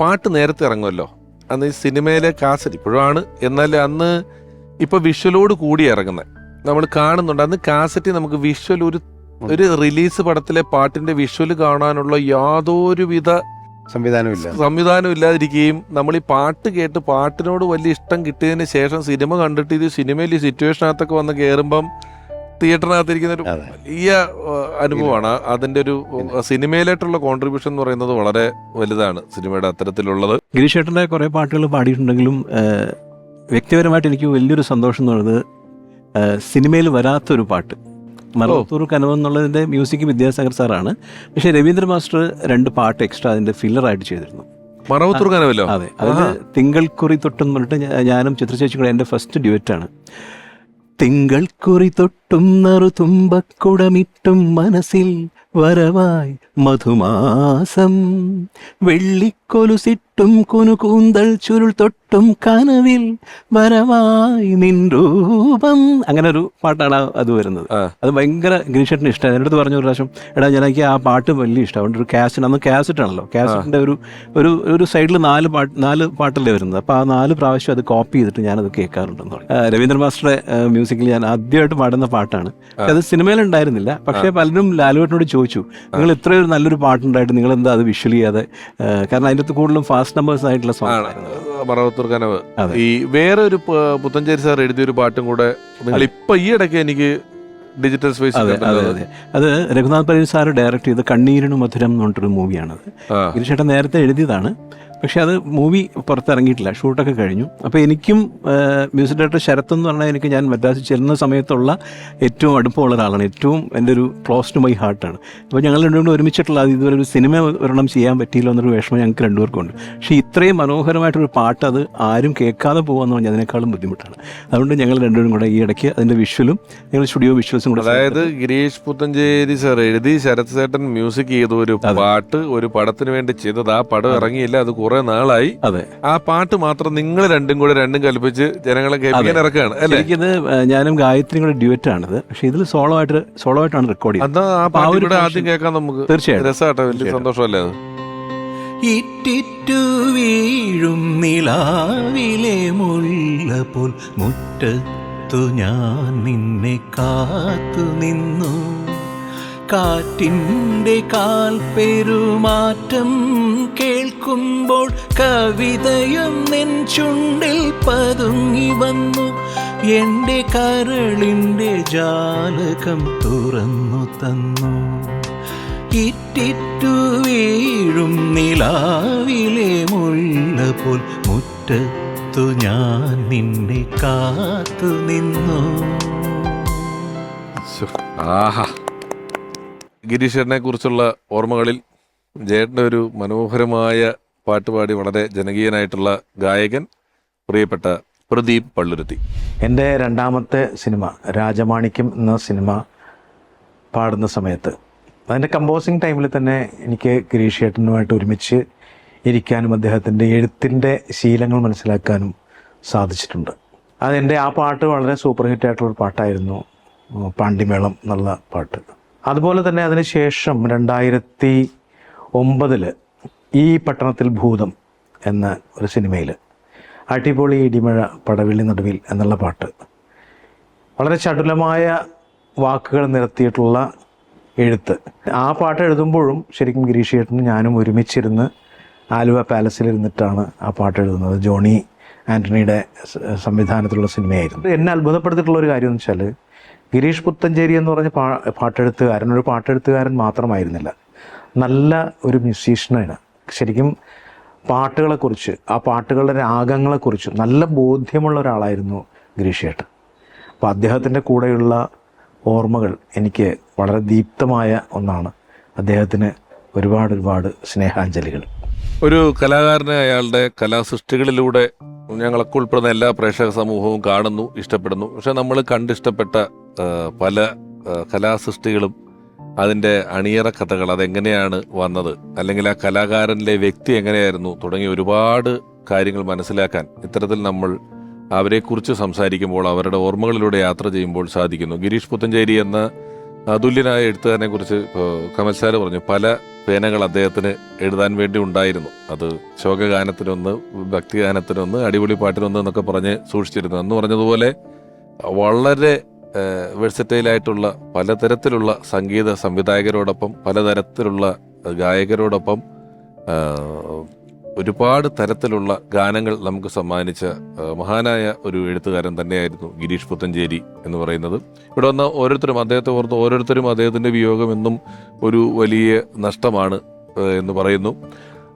പാട്ട് നേരത്തെ ഇറങ്ങുമല്ലോ. അന്ന് ഈ സിനിമയിലെ കാസറ്റ് ഇപ്പോഴാണ്. എന്നാൽ അന്ന് ഇപ്പൊ വിഷ്വലോട് കൂടി ഇറങ്ങുന്നത് നമ്മൾ കാണുന്നുണ്ട്. അന്ന് കാസറ്റ് നമുക്ക് വിഷ്വൽ ഒരു ഒരു റിലീസ് പടത്തിലെ പാട്ടിന്റെ വിഷ്വൽ കാണാനുള്ള യാതൊരുവിധ സംവിധാനമില്ല. സംവിധാനം ഇല്ലാതിരിക്കുകയും നമ്മൾ ഈ പാട്ട് കേട്ട് പാട്ടിനോട് വലിയ ഇഷ്ടം കിട്ടിയതിന് ശേഷം സിനിമ കണ്ടിട്ട് ഇത് സിനിമയിൽ ഈ സിറ്റുവേഷനകത്തൊക്കെ വന്ന് കയറുമ്പം തിയേറ്ററിനകത്തിരിക്കുന്ന ഒരു അതെ. വലിയ അനുഭവമാണ്. അതിന്റെ ഒരു സിനിമയിലായിട്ടുള്ള കോൺട്രിബ്യൂഷൻ എന്ന് പറയുന്നത് വളരെ വലുതാണ് സിനിമയുടെ അത്തരത്തിലുള്ളത്. ഗിരീഷ് ചേട്ടന്റെ കുറേ പാട്ടുകൾ പാടിയിട്ടുണ്ടെങ്കിലും വ്യക്തിപരമായിട്ട് എനിക്ക് വലിയൊരു സന്തോഷം എന്ന് പറയുന്നത് സിനിമയിൽ വരാത്തൊരു പാട്ട്. മലപ്പൂർ കനവ് എന്നുള്ളതിന്റെ മ്യൂസിക് വിദ്യാസാഗർ സാറാണ്. പക്ഷേ രവീന്ദ്ര മാസ്റ്റർ രണ്ട് പാട്ട് എക്സ്ട്രാ അതിന്റെ ഫില്ലറായിട്ട് ചെയ്തിരുന്നു. മറവത്തൂർ കനവല്ലോ അതെ. അതിൽ തിങ്കൾക്കുറി തൊട്ടെന്ന് പറഞ്ഞിട്ട് ഞാനും ചിത്രചേച്ചി കൂടെ എന്റെ ഫസ്റ്റ് ഡ്യുവറ്റാണ് തിങ്കൾക്കുറി തൊട്ടും നറു തുമ്പക്കുടമിട്ടും മനസ്സിൽ വരവായി മധുമാസം. വെള്ളിക്കൊലുസിട്ടും കുനുകൂന്തൽ ചുരുൾ തൊട്ടും കനവിൽ വരവായി നിൻ രൂപം. അങ്ങനെ ഒരു പാട്ടാണ് അത് വരുന്നത്. അത് ഭയങ്കര ഗിരീഷേട്ടന് ഇഷ്ടമായി എന്റെ അടുത്ത് പറഞ്ഞു ഒരു പ്രാവശ്യം എടാ ഞാൻ എനിക്ക് ആ പാട്ട് വലിയ ഇഷ്ടം അതുകൊണ്ട് ഒരു കാസറ്റ് അന്ന് കാസറ്റ് ആണല്ലോ. കാസറ്റിന്റെ ഒരു ഒരു ഒരു സൈഡിൽ നാല് പാട്ട് നാല് പാട്ടല്ലേ വരുന്നത്. അപ്പോൾ ആ നാല് പ്രാവശ്യം അത് കോപ്പി ചെയ്തിട്ട് ഞാനത് കേൾക്കാറുണ്ടെന്ന് പറഞ്ഞു. രവീന്ദ്ര മാസ്റ്ററുടെ മ്യൂസിക്കിൽ ഞാൻ ആദ്യമായിട്ട് പാടുന്ന പാട്ടാണ്. പക്ഷെ അത് സിനിമയിൽ ഉണ്ടായിരുന്നില്ല പക്ഷേ പലരും ലാലുവേട്ടനോട് ചോദിച്ചു നിങ്ങൾ ഇത്രയൊരു നല്ലൊരു പാട്ടുണ്ടായിട്ട് നിങ്ങൾ എന്താ അത് വിഷ്വൽ ചെയ്യാതെ? കാരണം അതിന്റെ അകത്ത് കൂടുതലും ഫാസ്റ്റ് നമ്പേഴ്സ് ആയിട്ടുള്ള സോങ് മറവത്തൂർ കനവ്. ഈ വേറെ ഒരു പുത്തഞ്ചേരി സാർ എഴുതിയ ഒരു പാട്ടും കൂടെ നിങ്ങൾ ഇപ്പൊ ഈ ഇടയ്ക്ക് എനിക്ക് ഡിജിറ്റൽ സ്പേസ് അതെ അതെ അതെ. അത് രഘുനാഥ് പരീർ സാർ ഡയറക്ട് ചെയ്ത് കണ്ണീരിനും മധുരം എന്ന് പറഞ്ഞിട്ടൊരു മൂവിയാണത് ഗിരിശേട്ടൻ നേരത്തെ എഴുതിയതാണ്. പക്ഷെ അത് മൂവി പുറത്തിറങ്ങിയിട്ടില്ല ഷൂട്ടൊക്കെ കഴിഞ്ഞു. അപ്പോൾ എനിക്കും മ്യൂസിക് ഡയറക്ടർ ശരത് എന്ന് പറഞ്ഞാൽ എനിക്ക് ഞാൻ മദ്രാസിൽ ചെല്ലുന്ന സമയത്തുള്ള ഏറ്റവും അടുപ്പമുള്ള ഒരാളാണ്. ഏറ്റവും എന്റെ ഒരു ക്ലോസ് ടു മൈ ഹാർട്ടാണ് അപ്പോൾ ഞങ്ങൾ രണ്ടുപേരും ഒരുമിച്ചിട്ടുള്ള അത് ഇതുവരെ ഒരു സിനിമ ഒരെണ്ണം ചെയ്യാൻ പറ്റിയില്ല എന്നൊരു വിഷമം ഞങ്ങൾക്ക് രണ്ടുപേർക്കും ഉണ്ട് പക്ഷേ ഇത്രയും മനോഹരമായിട്ടൊരു പാട്ട് അത് ആരും കേൾക്കാതെ പോകുമെന്ന് പറഞ്ഞാൽ അതിനേക്കാളും ബുദ്ധിമുട്ടാണ്. അതുകൊണ്ട് ഞങ്ങൾ രണ്ടുപേരും കൂടെ ഈ ഇടയ്ക്ക് അതിന്റെ വിഷ്വലും ഞങ്ങൾ സ്റ്റുഡിയോ വിഷ്വൽസും കൂടെ അതായത് ഗിരീഷ് പുത്തഞ്ചേരി സാർ എഴുതി ശരത് ചേട്ടൻ മ്യൂസിക് ചെയ്ത ഒരു പാട്ട് ഒരു പടത്തിന് വേണ്ടി ചെയ്തത്. ആ പടം ഇറങ്ങിയില്ല അത് കുറെ നാളായി. അതെ. ആ പാട്ട് മാത്രം നിങ്ങൾ രണ്ടും കൂടെ രണ്ടും കൽപ്പിച്ച് ജനങ്ങളെ കേൾപ്പിക്കാൻ ഇറക്കുകയാണ് അല്ലേ? എനിക്കിത് ഞാനും ഗായത്രിയും കൂടെ ഡ്യൂറ്റ് ആണത് പക്ഷെ ഇതിൽ സോളോ ആയിട്ട് സോളോ ആയിട്ടാണ് റെക്കോർഡ് ചെയ്തത്. അതാ ആ പാട്ട് ഇവിടെ ആദ്യം കേൾക്കാൻ നമുക്ക്. തീർച്ചയായും രസമാട്ടോ വലിയ സന്തോഷമല്ലേ അത്? ഇറ്റിറ്റു വീഴും നിലാവിലെ മുല്ല പോൽ മുറ്റത്തു ഞാൻ നിന്നെ കാത്തു നിന്നു. കാറ്റിന്റെ കാൽ പെരുമാറ്റം കേൾക്കുമ്പോൾ കവിതയും നിൻ ചുണ്ടിൽ പതുങ്ങി വന്നു. എന്റെ കരളിന്റെ ജാലകം തുറന്നു തന്നു. ഇറ്റിറ്റു വീഴും നിലാവിലെ മുള്ള പോൽ മുറ്റത്തു ഞാൻ നിന്നെ കാത്തു നിന്നു. ആഹാ. ഗിരീഷേട്ടനെ കുറിച്ചുള്ള ഓർമ്മകളിൽ ജയേട്ടന്റെ ഒരു മനോഹരമായ പാട്ടുപാടി വളരെ ജനകീയനായിട്ടുള്ള ഗായകൻ പ്രിയപ്പെട്ട പ്രദീപ് പള്ളുരുത്തി. എന്റെ രണ്ടാമത്തെ സിനിമ രാജമാണിക്യം എന്ന സിനിമ പാടുന്ന സമയത്ത് അതിന്റെ കമ്പോസിങ് ടൈമിൽ തന്നെ എനിക്ക് ഗിരീഷ് ചേട്ടനുമായിട്ട് ഒരുമിച്ച് ഇരിക്കാനും അദ്ദേഹത്തിന്റെ എഴുത്തിന്റെ ശീലങ്ങൾ മനസ്സിലാക്കാനും സാധിച്ചിട്ടുണ്ട്. അതെന്റെ ആ പാട്ട് വളരെ സൂപ്പർ ഹിറ്റ് ആയിട്ടുള്ളൊരു പാട്ടായിരുന്നു പാണ്ടിമേളം എന്നുള്ള പാട്ട്. അതുപോലെ തന്നെ അതിനുശേഷം രണ്ടായിരത്തി ഒമ്പതിൽ ഈ പട്ടണത്തിൽ ഭൂതം എന്ന ഒരു സിനിമയിൽ അടിപൊളി ഇടിമഴ പടവിളി നടുവിൽ എന്നുള്ള പാട്ട് വളരെ ചടുലമായ വാക്കുകൾ നിരത്തിയിട്ടുള്ള എഴുത്ത്. ആ പാട്ട് എഴുതുമ്പോഴും ശരിക്കും ഗിരീഷ് ഏട്ടനും ഞാനും ഒരുമിച്ചിരുന്ന് ആലുവ പാലസിലിരുന്നിട്ടാണ് ആ പാട്ട് എഴുതുന്നത്. ജോണി ആന്റണിയുടെ സംവിധാനത്തിലുള്ള സിനിമയായിരുന്നു. എന്നെ അത്ഭുതപ്പെടുത്തിയിട്ടുള്ള ഒരു കാര്യം എന്ന് വെച്ചാൽ ഗിരീഷ് പുത്തഞ്ചേരി എന്ന് പറഞ്ഞ പാ പാട്ടെഴുത്തുകാരൻ ഒരു പാട്ടെഴുത്തുകാരൻ മാത്രമായിരുന്നില്ല. നല്ല ഒരു മ്യൂസീഷ്യനാണ് ശരിക്കും പാട്ടുകളെക്കുറിച്ച് ആ പാട്ടുകളുടെ രാഗങ്ങളെക്കുറിച്ച് നല്ല ബോധ്യമുള്ള ഒരാളായിരുന്നു ഗിരീഷ് ചേട്ടൻ അപ്പോൾ അദ്ദേഹത്തിന്റെ കൂടെയുള്ള ഓർമ്മകൾ എനിക്ക് വളരെ ദീപ്തമായ ഒന്നാണ്. അദ്ദേഹത്തിന് ഒരുപാട് ഒരുപാട് സ്നേഹാഞ്ജലികൾ. ഒരു കലാകാരനെ അയാളുടെ കലാസൃഷ്ടികളിലൂടെ ഞങ്ങളൊക്കെ ഉൾപ്പെടുന്ന എല്ലാ പ്രേക്ഷക സമൂഹവും കാണുന്നു ഇഷ്ടപ്പെടുന്നു. പക്ഷെ നമ്മൾ കണ്ടിഷ്ടപ്പെട്ട പല കലാസൃഷ്ടികളും അതിന്റെ അണിയറ കഥകൾ അതെങ്ങനെയാണ് വന്നത്? അല്ലെങ്കിൽ ആ കലാകാരനിലെ വ്യക്തി എങ്ങനെയായിരുന്നു? തുടങ്ങിയ ഒരുപാട് കാര്യങ്ങൾ മനസ്സിലാക്കാൻ ഇത്തരത്തിൽ നമ്മൾ അവരെക്കുറിച്ച് സംസാരിക്കുമ്പോൾ അവരുടെ ഓർമ്മകളിലൂടെ യാത്ര ചെയ്യുമ്പോൾ സാധിക്കുന്നു. ഗിരീഷ് പുത്തഞ്ചേരി എന്ന അതുല്യനായ എഴുത്തുകാരനെ കുറിച്ച് കമൽ സാറ് പറഞ്ഞു. പല പേനകൾ അദ്ദേഹത്തിന് എഴുതാൻ വേണ്ടി ഉണ്ടായിരുന്നു. അത് ശോകഗാനത്തിനൊന്ന് ഭക്തിഗാനത്തിനൊന്ന് അടിപൊളി പാട്ടിനൊന്ന് എന്നൊക്കെ പറഞ്ഞ് സൂക്ഷിച്ചിരുന്നു. എന്ന് പറഞ്ഞതുപോലെ വളരെ വെഴ്സറ്റൈലായിട്ടുള്ള പലതരത്തിലുള്ള സംഗീത സംവിധായകരോടൊപ്പം പലതരത്തിലുള്ള ഗായകരോടൊപ്പം ഒരുപാട് തരത്തിലുള്ള ഗാനങ്ങൾ നമുക്ക് സമ്മാനിച്ച മഹാനായ ഒരു എഴുത്തുകാരൻ തന്നെയായിരുന്നു ഗിരീഷ് പുത്തഞ്ചേരി എന്ന് പറയുന്നത്. ഇവിടെ വന്ന ഓരോരുത്തരും അദ്ദേഹത്തെ ഓർത്ത് ഓരോരുത്തരും അദ്ദേഹത്തിന്റെ വിയോഗം എന്നും ഒരു വലിയ നഷ്ടമാണ് എന്ന് പറയുന്നു.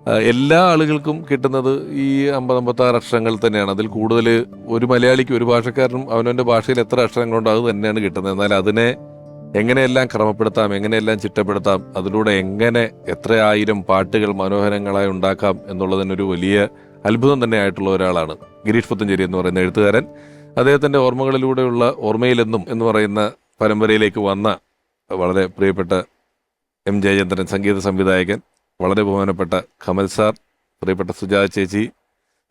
എല്ലാ ആളുകൾക്കും കിട്ടുന്നത് ഈ അമ്പത് അമ്പത്താറ് അക്ഷരങ്ങൾ തന്നെയാണ്. അതിൽ കൂടുതൽ ഒരു മലയാളിക്ക് ഒരു ഭാഷക്കാരനും അവനവന്റെ ഭാഷയിൽ എത്ര അക്ഷരങ്ങളുണ്ടോ അത് തന്നെയാണ് കിട്ടുന്നത്. എന്നാൽ അതിനെ എങ്ങനെയെല്ലാം ക്രമപ്പെടുത്താം എങ്ങനെയെല്ലാം ചിട്ടപ്പെടുത്താം അതിലൂടെ എങ്ങനെ എത്ര ആയിരം പാട്ടുകൾ മനോഹരങ്ങളായി ഉണ്ടാക്കാം എന്നുള്ളതിനൊരു വലിയ അത്ഭുതം തന്നെ ആയിട്ടുള്ള ഒരാളാണ് ഗിരീഷ് പുത്തഞ്ചേരി എന്ന് പറയുന്ന എഴുത്തുകാരൻ. അദ്ദേഹത്തിന്റെ ഓർമ്മകളിലൂടെയുള്ള ഓർമ്മയിലെന്നും എന്ന് പറയുന്ന പരമ്പരയിലേക്ക് വന്ന വളരെ പ്രിയപ്പെട്ട എം ജയചന്ദ്രൻ സംഗീത സംവിധായകൻ. വളരെ ബഹുമാനപ്പെട്ട കമൽ സാർ പ്രിയപ്പെട്ട സുജാത ചേച്ചി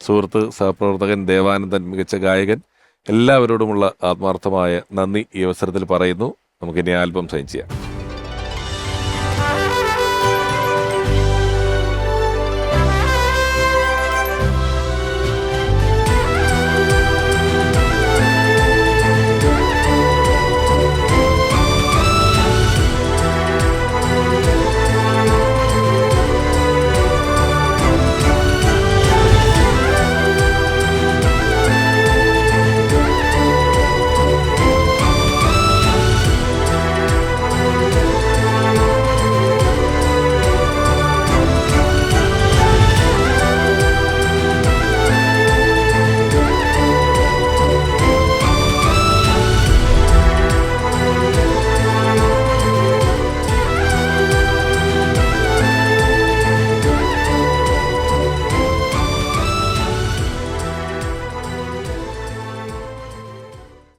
സുഹൃത്ത് സഹപ്രവർത്തകൻ ദേവാനന്ദൻ മികച്ച ഗായകൻ എല്ലാവരോടുമുള്ള ആത്മാർത്ഥമായ നന്ദി ഈ അവസരത്തിൽ പറയുന്നു. നമുക്കിനി ആൽബം സൈൻ ചെയ്യാം.